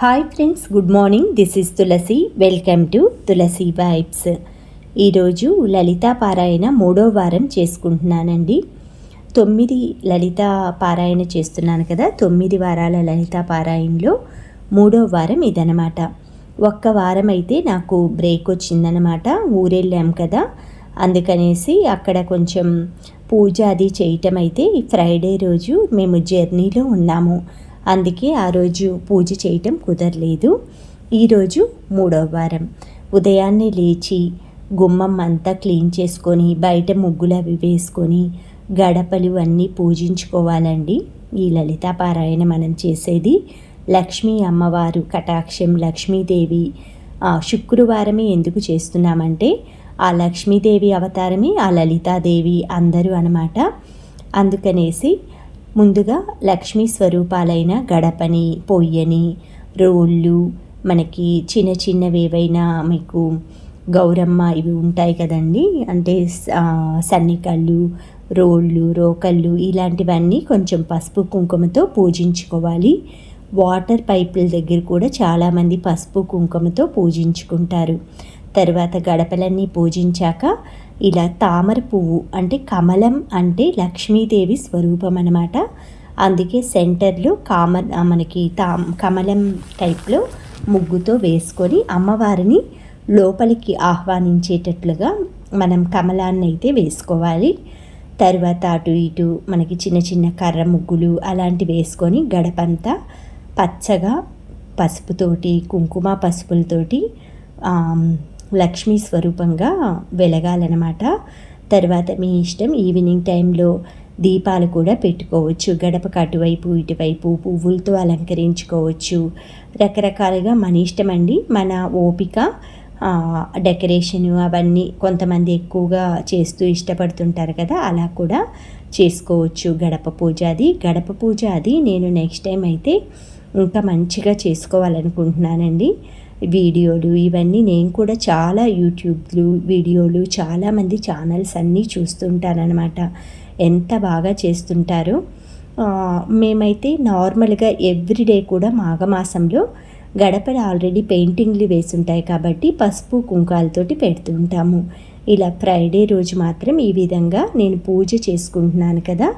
Hi friends good morning this is Tulasi welcome to Tulasi vibes ఈరోజు లలితా పారాయణ మూడో వారం చేసుకుంటున్నానండి. తొమ్మిది లలితా పారాయణ చేస్తున్నాను కదా. తొమ్మిది వారాల లలితా పారాయణలో మూడో వారం ఇదనమాట ఒక్క వారం అయితే నాకు బ్రేక్ వచ్చిందనమాట ఊరెళ్ళాం కదా. అందుకనేసి అక్కడ కొంచెం పూజ అది చేయటం అయితే ఫ్రైడే రోజు మేము జర్నీలో ఉన్నాము. అందుకే ఆ రోజు పూజ చేయటం కుదరలేదు. ఈరోజు మూడవ వారం. ఉదయాన్నే లేచి గుమ్మం అంతా క్లీన్ చేసుకొని బయట ముగ్గులు అవి వేసుకొని గడపలు అన్నీ పూజించుకోవాలండి. ఈ లలితా పారాయణ మనం చేసేది లక్ష్మీ అమ్మవారు కటాక్షం లక్ష్మీదేవి. శుక్రవారమే ఎందుకు చేస్తున్నామంటే ఆ లక్ష్మీదేవి అవతారమే ఆ లలితాదేవి అందరూ అనమాట అందుకనేసి ముందుగా లక్ష్మీ స్వరూపాలైన గడపని పొయ్యని రోళ్ళు మనకి చిన్న చిన్నవి ఏవైనా మీకు గౌరమ్మ ఇవి ఉంటాయి కదండి. అంటే సన్నికళ్ళు రోళ్ళు రోకళ్ళు ఇలాంటివన్నీ కొంచెం పసుపు కుంకుమతో పూజించుకోవాలి. వాటర్ పైపుల దగ్గర కూడా చాలామంది పసుపు కుంకుమతో పూజించుకుంటారు. తర్వాత గడపలన్నీ పూజించాక ఇలా తామర పువ్వు అంటే కమలం అంటే లక్ష్మీదేవి స్వరూపం అనమాట అందుకే సెంటర్లో కామ మనకి తా కమలం టైప్లో ముగ్గుతో వేసుకొని అమ్మవారిని లోపలికి ఆహ్వానించేటట్లుగా మనం కమలాన్ని అయితే వేసుకోవాలి. తర్వాత అటు ఇటు మనకి చిన్న చిన్న కర్ర ముగ్గులు అలాంటివి వేసుకొని గడపంతా పచ్చగా పసుపుతోటి కుంకుమ పసుపులతోటి లక్ష్మీ స్వరూపంగా వెలగాలన్నమాట. తర్వాత మీ ఇష్టం ఈవినింగ్ టైంలో దీపాలు కూడా పెట్టుకోవచ్చు. గడపకు అటువైపు ఇటువైపు పువ్వులతో అలంకరించుకోవచ్చు. రకరకాలుగా మన ఇష్టం అండి. మన ఓపిక డెకరేషను అవన్నీ కొంతమంది ఎక్కువగా చేస్తూ ఇష్టపడుతుంటారు కదా అలా కూడా చేసుకోవచ్చు. గడప పూజ అది. గడప పూజ అది. నేను నెక్స్ట్ టైం అయితే ఇంకా మంచిగా చేసుకోవాలనుకుంటున్నానండి. వీడియోలు ఇవన్నీ నేను కూడా చాలా యూట్యూబ్లు వీడియోలు చాలామంది ఛానల్స్ అన్నీ చూస్తుంటానమాట ఎంత బాగా చేస్తుంటారో. మేమైతే నార్మల్గా ఎవ్రీడే కూడా మాఘమాసంలో గడపలు ఆల్రెడీ పెయింటింగ్లు వేసుంటాయి కాబట్టి పసుపు కుంకాలతోటి పెడుతుంటాము ఇలా ఫ్రైడే రోజు మాత్రం ఈ విధంగా నేను పూజ చేసుకుంటున్నాను కదా.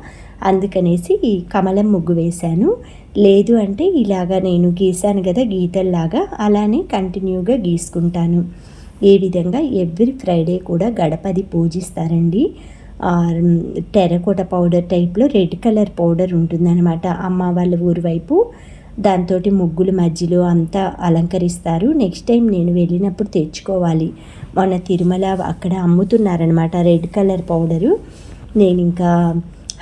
అందుకనేసి ఈ కమలం ముగ్గు వేశాను. లేదు అంటే ఇలాగా నేను గీసాను కదా గీతల్లాగా అలానే కంటిన్యూగా గీసుకుంటాను. ఏ విధంగా ఎవ్రీ ఫ్రైడే కూడా గడపది పూజిస్తారండి. టెరకోట పౌడర్ టైప్లో రెడ్ కలర్ పౌడర్ ఉంటుందన్నమాట. అమ్మ వాళ్ళ ఊరు వైపు దాంతో ముగ్గులు మధ్యలో అంతా అలంకరిస్తారు. నెక్స్ట్ టైం నేను వెళ్ళినప్పుడు తెచ్చుకోవాలి. మొన్న తిరుమల అక్కడ అమ్ముతున్నారనమాట రెడ్ కలర్ పౌడరు నేను ఇంకా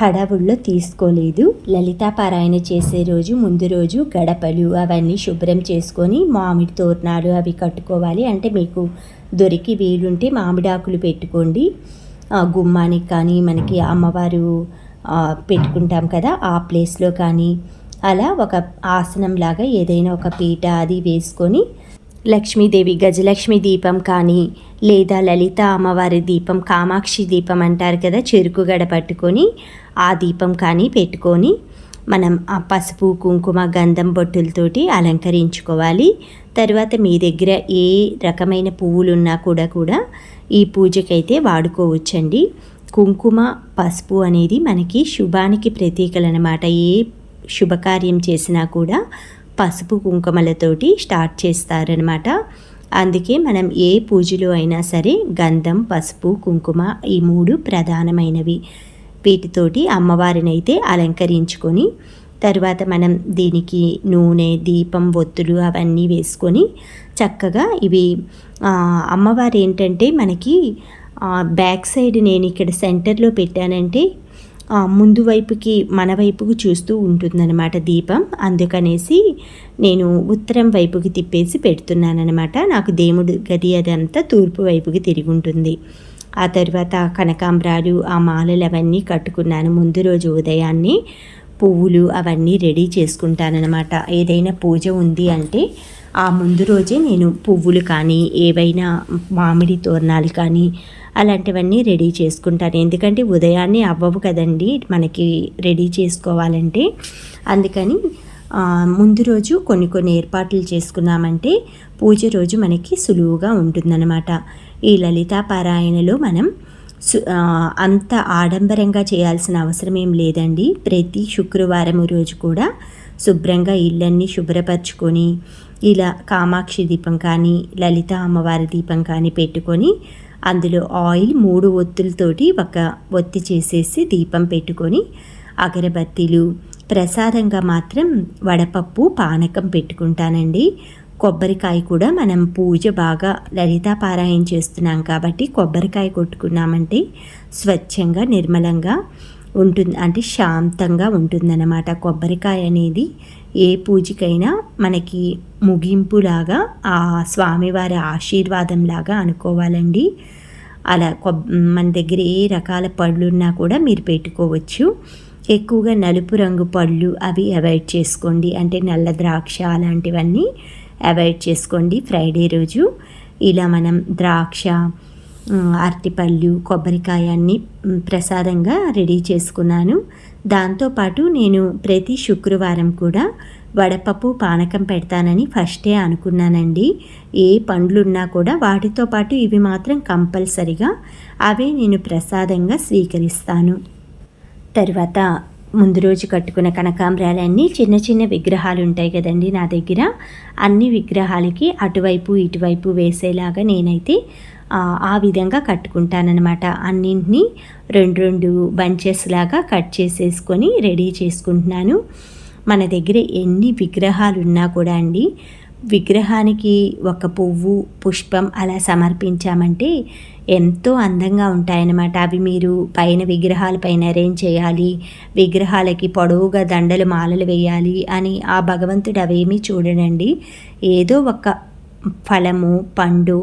హడావుల్లో తీసుకోలేదు. లలితా పారాయణ చేసే రోజు ముందు రోజు గడపలు అవన్నీ శుభ్రం చేసుకొని మామిడి తోరణాలు అవి కట్టుకోవాలి. అంటే మీకు దొరికి వీలుంటే మామిడాకులు పెట్టుకోండి. గుమ్మానికి కానీ మనకి అమ్మవారు పెట్టుకుంటాం కదా ఆ ప్లేస్లో కానీ. అలా ఒక ఆసనం లాగా ఏదైనా ఒక పీట అది వేసుకొని లక్ష్మీదేవి గజలక్ష్మి దీపం కానీ లేదా లలిత అమ్మవారి దీపం కామాక్షి దీపం అంటారు కదా చెరుకు గడ పట్టుకొని ఆ దీపం కానీ పెట్టుకొని మనం ఆ పసుపు కుంకుమ గంధం బొట్టులతోటి అలంకరించుకోవాలి. తర్వాత మీ దగ్గర ఏ రకమైన పువ్వులు ఉన్నా కూడా కూడా ఈ పూజకైతే వాడుకోవచ్చండి. కుంకుమ పసుపు అనేది మనకి శుభానికి ప్రతీకలు అనమాట ఏ శుభకార్యం చేసినా కూడా పసుపు కుంకుమలతోటి స్టార్ట్ చేస్తారనమాట అందుకే మనం ఏ పూజలో అయినా సరే గంధం పసుపు కుంకుమ ఈ మూడు ప్రధానమైనవి. వీటితోటి అమ్మవారిని అయితే అలంకరించుకొని తర్వాత మనం దీనికి నూనె దీపం ఒత్తులు అవన్నీ వేసుకొని చక్కగా ఇవి అమ్మవారు ఏంటంటే మనకి బ్యాక్ సైడ్ నేను ఇక్కడ సెంటర్లో పెట్టానంటే ముందు వైపుకి మన వైపుకు చూస్తూ ఉంటుందన్నమాట దీపం. అందుకనేసి నేను ఉత్తరం వైపుకి తిప్పేసి పెడుతున్నానమాట నాకు దేవుడు గది అదంతా తూర్పు వైపుకి తిరిగి ఉంటుంది. ఆ తర్వాత కనకాంబరాలు ఆ మాలలు అవన్నీ కట్టుకున్నాను. ముందు రోజు ఉదయాన్నే పువ్వులు అవన్నీ రెడీ చేసుకుంటానన్నమాట. ఏదైనా పూజ ఉంది అంటే ఆ ముందు రోజే నేను పువ్వులు కానీ ఏవైనా మామిడి తోరణాలు కానీ అలాంటివన్నీ రెడీ చేసుకుంటాను. ఎందుకంటే ఉదయాన్నే అవ్వవు కదండి మనకి రెడీ చేసుకోవాలంటే. అందుకని ముందు రోజు కొన్ని కొన్ని ఏర్పాట్లు చేసుకున్నామంటే పూజ రోజు మనకి సులువుగా ఉంటుందన్నమాట. ఈ లలితా పారాయణలో మనం సు అంత ఆడంబరంగా చేయాల్సిన అవసరం ఏం లేదండి. ప్రతి శుక్రవారం రోజు కూడా శుభ్రంగా ఇళ్ళన్నీ శుభ్రపరచుకొని ఇలా కామాక్షి దీపం కానీ లలిత అమ్మవారి దీపం కానీ పెట్టుకొని అందులో ఆయిల్ మూడు ఒత్తులతోటి ఒక ఒత్తి చేసేసి దీపం పెట్టుకొని అగరబత్తీలు ప్రసాదంగా మాత్రం వడపప్పు పానకం పెట్టుకుంటానండి. కొబ్బరికాయ కూడా మనం పూజ బాగా లలితాపారాయణ చేస్తున్నాం కాబట్టి కొబ్బరికాయ కొట్టుకున్నామంటే స్వచ్ఛంగా నిర్మలంగా ఉంటుంది అంటే శాంతంగా ఉంటుందన్నమాట కొబ్బరికాయ అనేది. ఏ పూజకైనా మనకి ముగింపులాగా ఆ స్వామివారి ఆశీర్వాదం లాగా అనుకోవాలండి. అలా కొబ్ మన దగ్గర ఏ రకాల పళ్ళు ఉన్నా కూడా మీరు పెట్టుకోవచ్చు. ఎక్కువగా నలుపు రంగు పళ్ళు అవి అవాయిడ్ చేసుకోండి. అంటే నల్ల ద్రాక్ష అలాంటివన్నీ అవాయిడ్ చేసుకోండి ఫ్రైడే రోజు. ఇలా మనం ద్రాక్ష అరటిపళ్ళు కొబ్బరికాయ అన్నీ ప్రసాదంగా రెడీ చేసుకున్నాను. దాంతోపాటు నేను ప్రతి శుక్రవారం కూడా వడపప్పు పానకం పెడతానని ఫస్టే అనుకున్నానండి. ఏ పండ్లున్నా కూడా వాటితో పాటు ఇవి మాత్రం కంపల్సరిగా అవే నేను ప్రసాదంగా స్వీకరిస్తాను. తర్వాత ముందు రోజు కట్టుకున్న కనకాంబరాలన్నీ చిన్న చిన్న విగ్రహాలు ఉంటాయి కదండి నా దగ్గర. అన్ని విగ్రహాలకి అటువైపు ఇటువైపు వేసేలాగా నేనైతే ఆ, విధంగా కట్టుకుంటానన్నమాట. అన్నింటినీ రెండు రెండు బంచెస్ లాగా కట్ చేసేసుకొని రెడీ చేసుకుంటున్నాను. మన దగ్గర ఎన్ని విగ్రహాలు ఉన్నా కూడా అండి విగ్రహానికి ఒక పువ్వు పుష్పం అలా సమర్పించామంటే ఎంతో అందంగా ఉంటాయన్నమాట. అవి మీరు పైన విగ్రహాల పైన అరేంజ్ చేయాలి విగ్రహాలకి పొడవుగా దండలు మాలలు వేయాలి అని ఆ భగవంతుడు అవేమీ చూడడండి ఏదో ఒక ఫలము పండు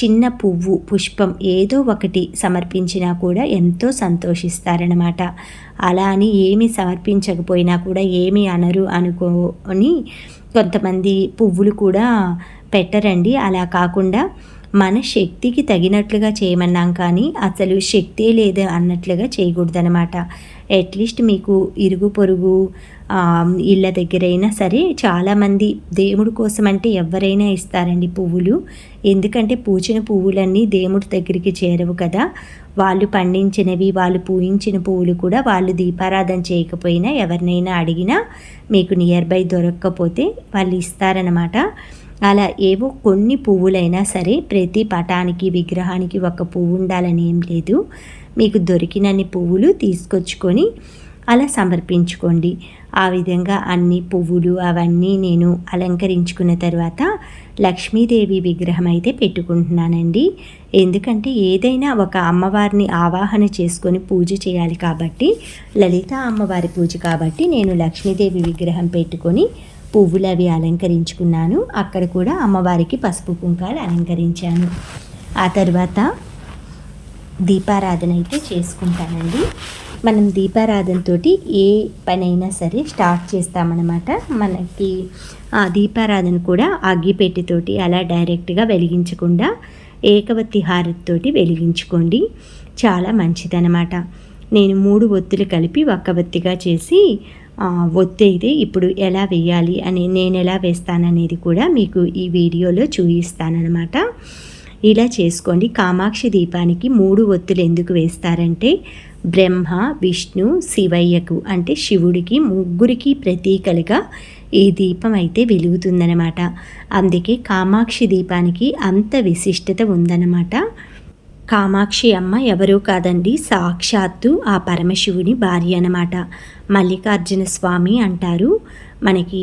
చిన్న పువ్వు పుష్పం ఏదో ఒకటి సమర్పించినా కూడా ఎంతో సంతోషిస్తారనమాట అలా అని ఏమి సమర్పించకపోయినా కూడా ఏమి అనరు అనుకోని కొంతమంది పువ్వులు కూడా పెట్టరండి. అలా కాకుండా మన శక్తికి తగినట్లుగా చేయమన్నాం కానీ అసలు శక్తే లేదు అన్నట్లుగా చేయకూడదనమాట అట్లీస్ట్ మీకు ఇరుగు పొరుగు ఇళ్ళ దగ్గరైనా సరే చాలామంది దేవుడి కోసం అంటే ఎవరైనా ఇస్తారండి పువ్వులు. ఎందుకంటే పూచిన పువ్వులన్నీ దేవుడి దగ్గరికి చేరవు కదా. వాళ్ళు పండించినవి వాళ్ళు పూయించిన పువ్వులు కూడా వాళ్ళు దీపారాధన చేయకపోయినా ఎవరినైనా అడిగినా మీకు నియర్ బై దొరకకపోతే వాళ్ళు ఇస్తారనమాట అలా ఏవో కొన్ని పువ్వులైనా సరే ప్రతి పటానికి విగ్రహానికి ఒక పువ్వు ఉండాలని ఏం లేదు. మీకు దొరికినన్ని పువ్వులు తీసుకొచ్చుకొని అలా సమర్పించుకోండి. ఆ విధంగా అన్ని పువ్వులు అవన్నీ నేను అలంకరించుకున్న తర్వాత లక్ష్మీదేవి విగ్రహం అయితే పెట్టుకుంటున్నానండి. ఎందుకంటే ఏదైనా ఒక అమ్మవారిని ఆవాహన చేసుకొని పూజ చేయాలి కాబట్టి లలిత అమ్మవారి పూజ కాబట్టి నేను లక్ష్మీదేవి విగ్రహం పెట్టుకొని పువ్వులు అవి అలంకరించుకున్నాను. అక్కడ కూడా అమ్మవారికి పసుపు కుంకాలు అలంకరించాను. ఆ తర్వాత దీపారాధన అయితే చేసుకుంటానండి. మనం దీపారాధనతో ఏ పనైనా సరే స్టార్ట్ చేస్తామన్నమాట. మనకి ఆ దీపారాధన కూడా అగ్గిపెట్టితోటి అలా డైరెక్ట్గా వెలిగించకుండా ఏకవత్తి హారతితోటి వెలిగించుకోండి. చాలా మంచిదన్నమాట. నేను మూడు ఒత్తులు కలిపి ఒక్క ఒత్తిగా చేసి ఒత్తి అయితే ఇప్పుడు ఎలా వేయాలి అని నేను ఎలా వేస్తాననేది కూడా మీకు ఈ వీడియోలో చూపిస్తానన్నమాట. ఇలా చేసుకోండి. కామాక్షి దీపానికి మూడు ఒత్తులు ఎందుకు వేస్తారంటే బ్రహ్మ విష్ణు శివయ్యకు అంటే శివుడికి ముగ్గురికి ప్రతీకలుగా ఈ దీపం అయితే వెలుగుతుందనమాట అందుకే కామాక్షి దీపానికి అంత విశిష్టత ఉందన్నమాట. కామాక్షి అమ్మ ఎవరూ కాదండి సాక్షాత్తు ఆ పరమశివుని భార్య అనమాట మల్లికార్జున స్వామి అంటారు. మనకి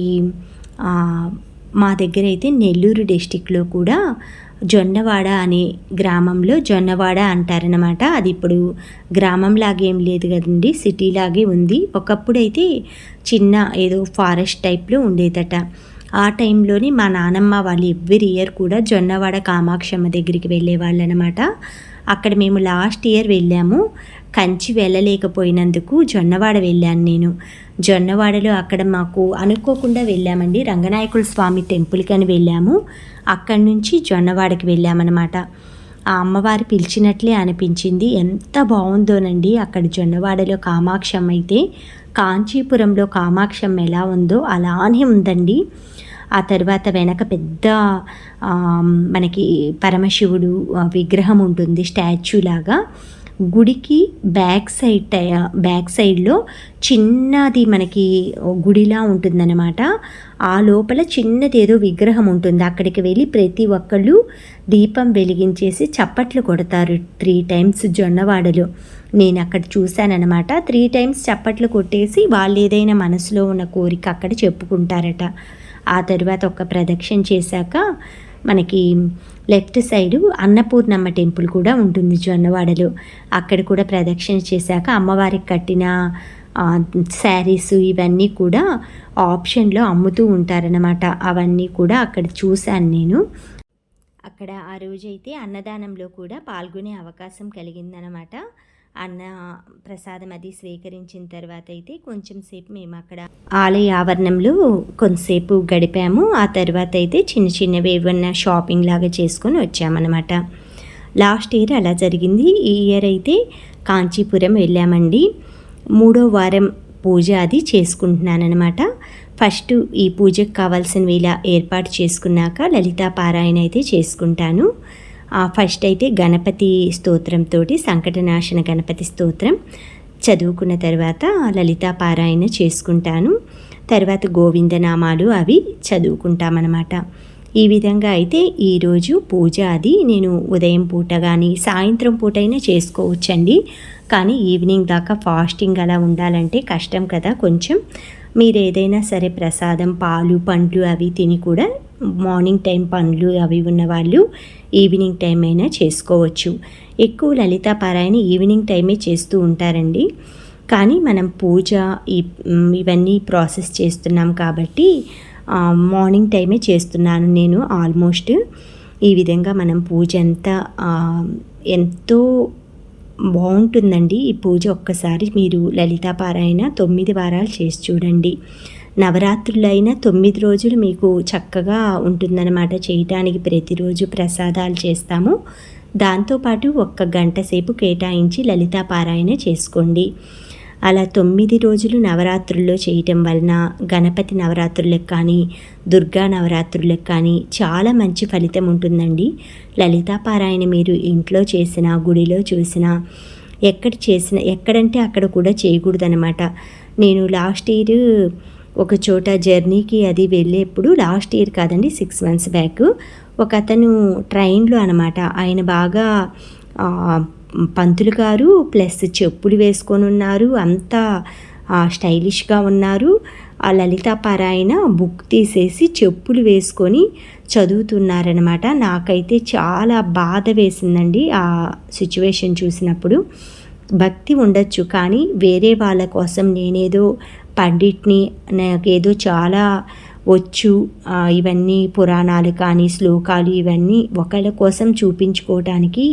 మా దగ్గర అయితే నెల్లూరు డిస్టిక్లో కూడా జొన్నవాడ అనే గ్రామంలో జొన్నవాడ అంటారనమాట అది ఇప్పుడు గ్రామంలాగేం ఏం లేదు కదండి సిటీలాగే ఉంది. ఒకప్పుడైతే చిన్న ఏదో ఫారెస్ట్ టైప్లో ఉండేదట. ఆ టైంలోని మా నానమ్మ వాళ్ళు ఎవ్రీ ఇయర్ కూడా జొన్నవాడ కామాక్షమ్మ దగ్గరికి వెళ్ళేవాళ్ళు అనమాట అక్కడ మేము లాస్ట్ ఇయర్ వెళ్ళాము. కంచి వెళ్ళలేకపోయినందుకు జొన్నవాడ వెళ్ళాను నేను. జొన్నవాడలో అక్కడ మాకు అనుకోకుండా వెళ్ళామండి. రంగనాయకుల స్వామి టెంపుల్కి అని వెళ్ళాము. అక్కడి నుంచి జొన్నవాడకి వెళ్ళామన్నమాట. ఆ అమ్మవారి పిలిచినట్లే అనిపించింది. ఎంత బాగుందోనండి అక్కడ జొన్నవాడలో కామాక్షం అయితే. కాంచీపురంలో కామాక్షం ఎలా ఉందో అలానే ఉందండి. ఆ తర్వాత వెనక పెద్ద మనకి పరమశివుడు విగ్రహం ఉంటుంది స్టాచ్యూ లాగా. గుడికి బ్యాక్ సైడ్ బ్యాక్ సైడ్లో చిన్నది మనకి గుడిలా ఉంటుందన్నమాట. ఆ లోపల చిన్నది ఏదో విగ్రహం ఉంటుంది. అక్కడికి వెళ్ళి ప్రతి ఒక్కళ్ళు దీపం వెలిగించేసి చప్పట్లు కొడతారు. త్రీ టైమ్స్ జొన్నవాడలో. నేను అక్కడ చూశానన్నమాట. త్రీ టైమ్స్ చప్పట్లు కొట్టేసి వాళ్ళు ఏదైనా మనసులో ఉన్న కోరిక అక్కడ చెప్పుకుంటారట. ఆ తర్వాత ఒక ప్రదక్షిణ చేశాక మనకి లెఫ్ట్ సైడు అన్నపూర్ణమ్మ టెంపుల్ కూడా ఉంటుంది జొన్నవాడలో. అక్కడ కూడా ప్రదక్షిణ చేశాక అమ్మవారికి కట్టిన శారీస్ ఇవన్నీ కూడా ఆప్షన్లో అమ్ముతూ ఉంటారనమాట అవన్నీ కూడా అక్కడ చూశాను నేను. అక్కడ ఆ రోజైతే అన్నదానంలో కూడా పాల్గొనే అవకాశం కలిగిందనమాట అన్న ప్రసాదం అది స్వీకరించిన తర్వాత అయితే కొంచెం సేపు మేము అక్కడ ఆలయ ఆవరణంలో కొంతసేపు గడిపాము. ఆ తర్వాత అయితే చిన్న చిన్నవి ఏమన్నా షాపింగ్ లాగా చేసుకొని వచ్చామన్నమాట. లాస్ట్ ఇయర్ అలా జరిగింది. ఈ ఇయర్ అయితే కాంచీపురం వెళ్ళామండి. మూడో వారం పూజ అది చేసుకుంటున్నానమాట ఫస్ట్ ఈ పూజకు కావాల్సినవి ఇలా ఏర్పాటు చేసుకున్నాక లలితా పారాయణ అయితే చేసుకుంటాను. ఫస్ట్ అయితే గణపతి స్తోత్రంతో సంకటనాశన గణపతి స్తోత్రం చదువుకున్న తర్వాత లలితా పారాయణ చేసుకుంటాను. తర్వాత గోవిందనామాలు అవి చదువుకుంటామన్నమాట. ఈ విధంగా అయితే ఈరోజు పూజ అది నేను ఉదయం పూట కానీ సాయంత్రం పూట అయినా చేసుకోవచ్చండి. కానీ ఈవినింగ్ దాకా ఫాస్టింగ్ అలా ఉండాలంటే కష్టం కదా కొంచెం. మీరు ఏదైనా సరే ప్రసాదం పాలు పండ్లు అవి తిని కూడా మార్నింగ్ టైం పనులు అవి ఉన్న వాళ్ళు ఈవినింగ్ టైం అయినా చేసుకోవచ్చు. ఎక్కువ లలిత పారాయణ ఈవినింగ్ టైమే చేస్తూ ఉంటారండి. కానీ మనం పూజ ఇవన్నీ ప్రాసెస్ చేస్తున్నాం కాబట్టి మార్నింగ్ టైమే చేస్తున్నాను నేను ఆల్మోస్ట్. ఈ విధంగా మనం పూజ ఎంత ఎంతో బాగుంటుందండి. ఈ పూజ ఒక్కసారి మీరు లలితా పారాయణ తొమ్మిది వారాలు చేసి చూడండి. నవరాత్రులు అయినా తొమ్మిది రోజులు మీకు చక్కగా ఉంటుందన్నమాట. చేయటానికి ప్రతిరోజు ప్రసాదాలు చేస్తాము. దాంతోపాటు ఒక్క గంట సేపు కేటాయించి లలితా పారాయణ చేసుకోండి. అలా తొమ్మిది రోజులు నవరాత్రుల్లో చేయటం వలన గణపతి నవరాత్రులకు కానీ దుర్గా నవరాత్రులకు కానీ చాలా మంచి ఫలితం ఉంటుందండి. లలితాపారాయణ మీరు ఇంట్లో చేసిన గుడిలో చూసిన ఎక్కడ చేసిన ఎక్కడంటే అక్కడ కూడా చేయకూడదనమాట నేను లాస్ట్ ఇయర్ ఒక చోట జర్నీకి అది వెళ్ళేప్పుడు లాస్ట్ ఇయర్ కాదండి సిక్స్ మంత్స్ బ్యాక్ ఒక అతను ట్రైన్లో అనమాట ఆయన బాగా పంతులు గారు ప్లస్ చెప్పులు వేసుకొని ఉన్నారు. అంతా స్టైలిష్గా ఉన్నారు. ఆ లలిత పారాయణ బుక్ తీసేసి చెప్పులు వేసుకొని చదువుతున్నారనమాట నాకైతే చాలా బాధ వేసిందండి ఆ సిచ్యువేషన్ చూసినప్పుడు. భక్తి ఉండొచ్చు కానీ వేరే వాళ్ళ కోసం నేనేదో పండిట్ని నాకేదో చాలా వచ్చు. ఇవన్నీ పురాణాలు కానీ శ్లోకాలు ఇవన్నీ ఒకళ్ళ కోసం చూపించుకోవటానికి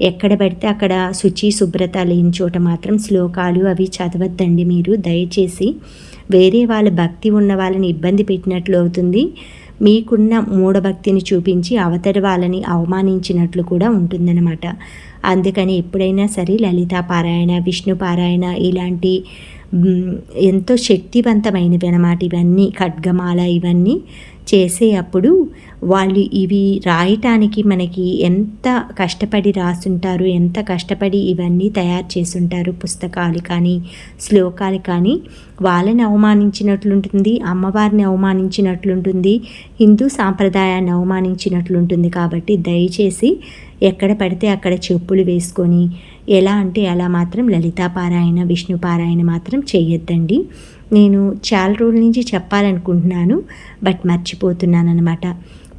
ఎక్కడ పడితే అక్కడ శుచి శుభ్రత లేని చోట మాత్రం శ్లోకాలు అవి చదవద్దండి మీరు. దయచేసి వేరే వాళ్ళ భక్తి ఉన్న వాళ్ళని ఇబ్బంది పెట్టినట్లు అవుతుంది. మీకున్న మూఢభక్తిని చూపించి అవతరి వాళ్ళని అవమానించినట్లు కూడా ఉంటుందన్నమాట. అందుకని ఎప్పుడైనా సరే లలితా పారాయణ విష్ణు పారాయణ ఇలాంటి ఎంతో శక్తివంతమైనవి అన్నమాట ఇవన్నీ ఖడ్గమాల ఇవన్నీ చేసే అప్పుడు వాళ్ళు ఇవి రాయటానికి మనకి ఎంత కష్టపడి రాసుంటారు ఎంత కష్టపడి ఇవన్నీ తయారు చేసుంటారు పుస్తకాలు కానీ శ్లోకాలు కానీ వాళ్ళని అవమానించినట్లుంటుంది అమ్మవారిని అవమానించినట్లుంటుంది హిందూ సాంప్రదాయాన్ని అవమానించినట్లుంటుంది కాబట్టి దయచేసి ఎక్కడ పడితే అక్కడ చెప్పులు వేసుకొని ఎలా అంటే అలా మాత్రం లలితాపారాయణ విష్ణుపారాయణ విష్ణు పారాయణ మాత్రం చేయొద్దండి. నేను చాలా రోజుల నుంచి చెప్పాలనుకుంటున్నాను బట్ మర్చిపోతున్నాను అనమాట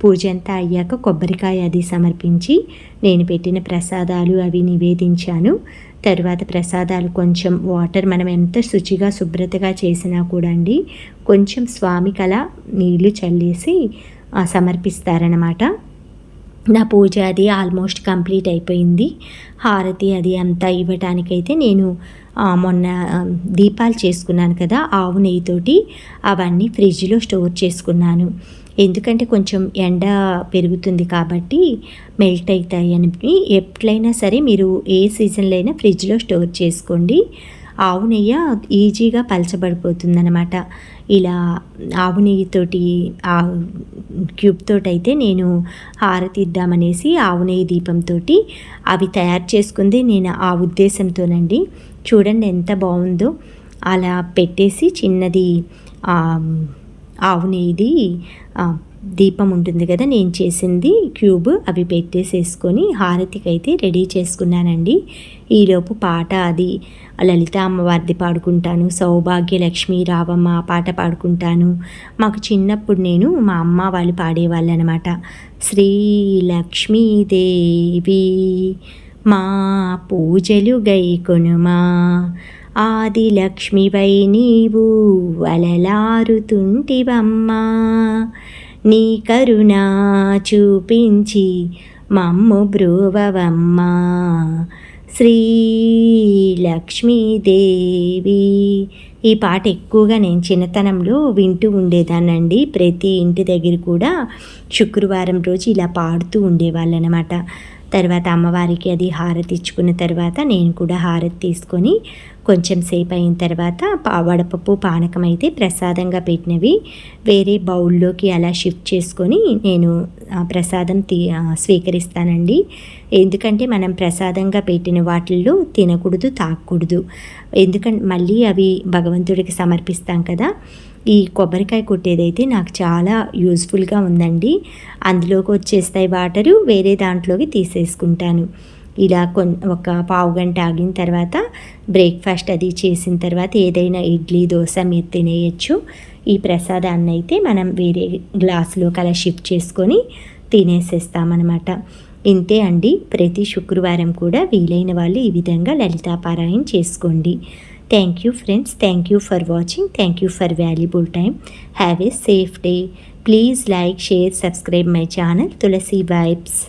పూజ అంతా అయ్యాక కొబ్బరికాయ అది సమర్పించి నేను పెట్టిన ప్రసాదాలు అవి నివేదించాను. తర్వాత ప్రసాదాలు కొంచెం వాటర్ మనం ఎంత శుచిగా శుభ్రతగా చేసినా కూడా అండి కొంచెం స్వామి కల నీళ్ళు చల్లేసి సమర్పిస్తారనమాట నా పూజ అది ఆల్మోస్ట్ కంప్లీట్ అయిపోయింది. హారతి అది అంతా ఇవ్వటానికైతే నేను మొన్న దీపాలు చేసుకున్నాను కదా ఆవు నెయ్యితోటి అవన్నీ ఫ్రిడ్జ్లో స్టోర్ చేసుకున్నాను. ఎందుకంటే కొంచెం ఎండ పెరుగుతుంది కాబట్టి మెల్ట్ అవుతాయి అని. ఎట్లయినా సరే మీరు ఏ సీజన్లో అయినా ఫ్రిడ్జ్లో స్టోర్ చేసుకోండి. ఆవు నెయ్యి ఈజీగా పలచబడిపోతుందనమాట ఇలా ఆవు నెయ్యితోటి ఆ క్యూబ్తో అయితే నేను హారతి ఇద్దామనేసి ఆవు నెయ్యి దీపంతో అవి తయారు చేసుకుంది నేను ఆ ఉద్దేశంతోనండి. చూడండి ఎంత బాగుందో. అలా పెట్టేసి చిన్నది ఆవు నెయ్యిది దీపం ఉంటుంది కదా నేను చేసింది క్యూబ్ అవి పెట్టేసేసుకొని హారతికి అయితే రెడీ చేసుకున్నానండి. ఈలోపు పాట అది. లలిత అమ్మవారిది పాడుకుంటాను సౌభాగ్య లక్ష్మి రావమ్మ పాట పాడుకుంటాను. మాకు చిన్నప్పుడు నేను మా అమ్మ వాళ్ళు పాడేవాళ్ళు అనమాట శ్రీ లక్ష్మీదేవి మా పూజలు గైకొనుమా. ఆది లక్ష్మివై నీవు వలలారుతుంటివమ్మా నీ కరుణ చూపించి మమ్ము బ్రూవవమ్మా. శ్రీ లక్ష్మీదేవి ఈ పాట ఎక్కువగా నేను చిన్నతనంలో వింటూ ఉండేదానండి ప్రతి ఇంటి దగ్గర కూడా శుక్రవారం రోజు ఇలా పాడుతూ ఉండేవాళ్ళు అనమాట తర్వాత అమ్మవారికి అది హారతి ఇచ్చుకున్న తర్వాత నేను కూడా హారతి తీసుకొని కొంచెం సేపు అయిన తర్వాత వడపప్పు పానకం అయితే ప్రసాదంగా పెట్టినవి. వేరే బౌల్లోకి అలా షిఫ్ట్ చేసుకొని నేను ప్రసాదం తీ స్వీకరిస్తానండి. ఎందుకంటే మనం ప్రసాదంగా పెట్టిన వాటిల్లో తినకూడదు తాకూడదు. ఎందుకంటే మళ్ళీ అవి భగవంతుడికి సమర్పిస్తాం కదా. ఈ కొబ్బరికాయ కొట్టేదైతే నాకు చాలా యూస్ఫుల్గా ఉందండి. అందులోకి వచ్చేస్తాయి వాటరు వేరే దాంట్లోకి తీసేసుకుంటాను. ఇలా కొన్ ఒక పావు గంట ఆగిన తర్వాత బ్రేక్ఫాస్ట్ అది చేసిన తర్వాత ఏదైనా ఇడ్లీ దోశ మీరు తినేయచ్చు. ఈ ప్రసాదాన్ని అయితే మనం వేరే గ్లాసులో కలర్ షిఫ్ట్ చేసుకొని తినేసేస్తామన్నమాట. ఇంతే అండి. ప్రతి శుక్రవారం కూడా వీలైన వాళ్ళు ఈ విధంగా లలితాపారాయణ చేసుకోండి. Thank you friends thank you for watching thank you for valuable time have a safe day please like share subscribe my channel Tulasi vibes